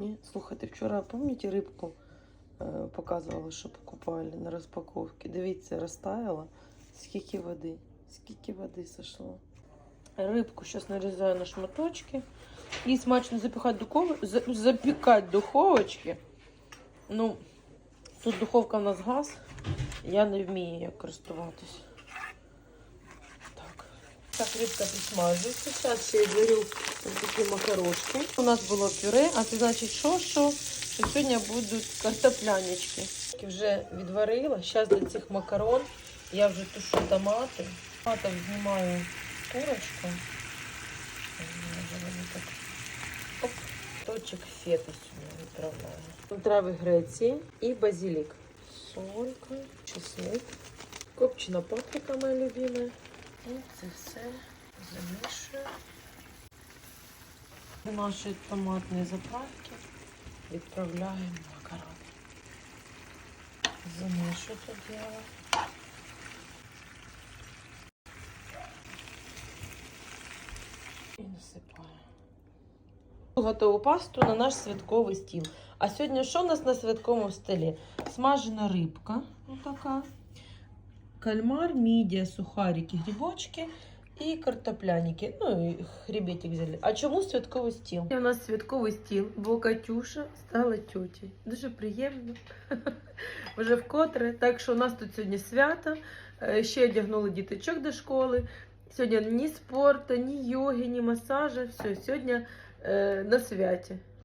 Ні, слухайте, вчора, пам'ятаєте, рибку е, показували, що покупали на розпаковці? Дивіться, розтаяла. Скільки води, скільки води сошло. Рибку зараз нарізаю на шматочки. І смачно запікати духов... запікати в духовочці. Ну, тут духовка в нас газ. Я не вмію як користуватись. Так. Рибка підсмажується. Зараз ще я варю такі макарошки. У нас було пюре, а це значить, що, що, що сьогодні будуть картоплянички. Вже відварила. Зараз до цих макарон я вже тушу томати. Томатом знімаю курочку. Оп. Точок фета сюди відправляю. Трави Греції і базилік. Солька, чесник, копчена паприка моя любима. І це все замішую. До нашої томатної заправки відправляємо макарони. Замішую це діло. І насипаю. Готову пасту на наш святковий стіл. А сьогодні що у нас на святковому столі? Смажена рибка, отака, кальмар, мідія, сухарики, грибочки і картопляніки. Ну і хребетик взяли. А чому святковий стіл? У нас святковий стіл, бо Катюша стала тьотєю. Дуже приємно. Вже вкотре. Так що у нас тут сьогодні свято. Е, Ще одягнули діточок до школи. Сьогодні ні спорту, ні йоги, ні масажу. Все, сьогодні е, на святі.